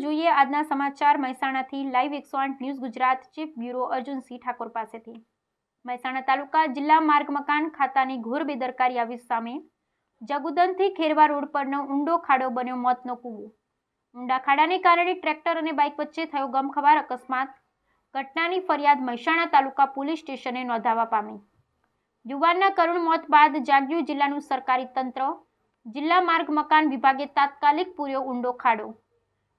જોઈએ આજના સમાચાર. મહેસાણાથી લાઈવ એકસો આઠ news Gujarat chief bureau Arjunsinh Thakor પાસેથી. મહેસાણા તાલુકા જિલ્લા માર્ગ મકાન ખાતાની ઘોર બેદરકારી આવી સામે જગુદનથી ખેરવા રોડ પરનો ઊંડો ખાડો બન્યો મોતનો કૂવો. ઊંડા ખાડાને કારણે ટ્રેક્ટર અને બાઇક વચ્ચે થયો ગમખવાર અકસ્માત. ઘટનાની ફરિયાદ મહેસાણા તાલુકા પોલીસ સ્ટેશને નોંધાવા પામી. યુવાનના કરુણ મોત બાદ જાગ્યું જિલ્લાનું સરકારી તંત્ર. જિલ્લા માર્ગ મકાન વિભાગે તાત્કાલિક પૂર્યો ઊંડો ખાડો.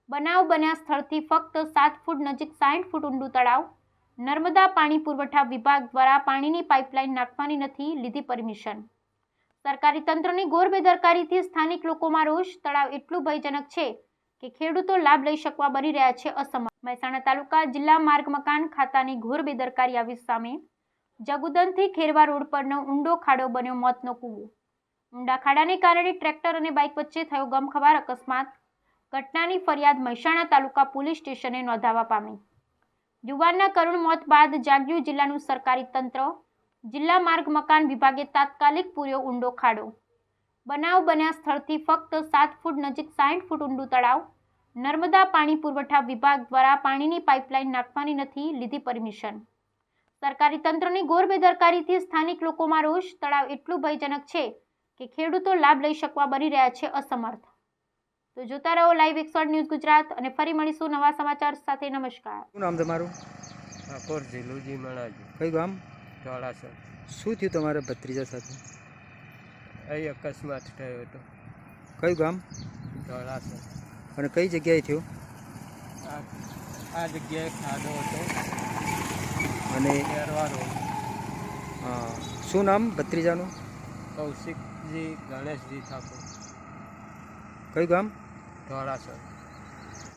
બનાવ બન્યા સ્થળથી ફક્ત સાત ફૂટ નજીક સાઠ ફૂટ ઊંડું તળાવ. નર્મદા પાણી પુરવઠા વિભાગ દ્વારા પાણીની પાઇપલાઇન નાખવાની નથી લીધી પરમિશન. સરકારી તંત્રની ગોર બેદરકારીથી સ્થાનિક લોકોમાં રોષ. તળાવ એટલું ભયજનક છે કે ખેડૂતો લાભ લઈ શકવા બની રહ્યા છે અસમર્થ. મહેસાણા તાલુકા જિલ્લા માર્ગ મકાન ખાતાની ઘોર બેદરકારી આવી સામે જગુદનથી ખેરવા રોડ પરનો ઊંડો ખાડો બન્યો મોતનો કૂવો. ઊંડા ખાડાને કારણે ટ્રેક્ટર અને બાઇક વચ્ચે થયો ગમખવાર અકસ્માત. ઘટનાની ફરિયાદ મહેસાણા તાલુકા પોલીસ સ્ટેશને નોંધાવા પામી. યુવાનના કરુણ મોત બાદ જાગ્યું જિલ્લાનું સરકારી તંત્ર. જિલ્લા માર્ગ મકાન વિભાગે તાત્કાલિક પૂર્યો ઊંડો ખાડો. બનાવ બન્યા સ્થળથી ફક્ત સાત ફૂટ નજીક સાઠ ફૂટ ઊંડું તળાવ. નર્મદા પાણી પુરવઠા વિભાગ દ્વારા પાણીની પાઇપલાઇન નાખવાની નથી લીધી પરમિશન. સરકારી તંત્રની ગોર બેદરકારીથી સ્થાનિક લોકોમાં રોષ. તળાવ એટલું ભયજનક છે કે ખેડૂતો લાભ લઈ શકવા બની રહ્યા છે અસમર્થ. તો જોતા રહો લાઈવ એકસો ન્યૂઝ ગુજરાત અને ફરી મળીશું નવા સમાચાર સાથે. નમસ્કાર. શું નામ તમારું? ઠાકોર ઝીલુજી મણાજી. કયું ગામ? ચોળાસર. શું થયું તમારા ભત્રીજા સાથે? અહીં અકસ્માત થયો હતો. કયું ગામ? ચોળાસર. અને કઈ જગ્યાએ થયું? આ આ જગ્યાએ ખાધો હતો. અને હા શું નામ ભત્રીજાનું? કૌશિકજી ગણેશજી ઠાકોર. કયું ગામ? ચોળાસર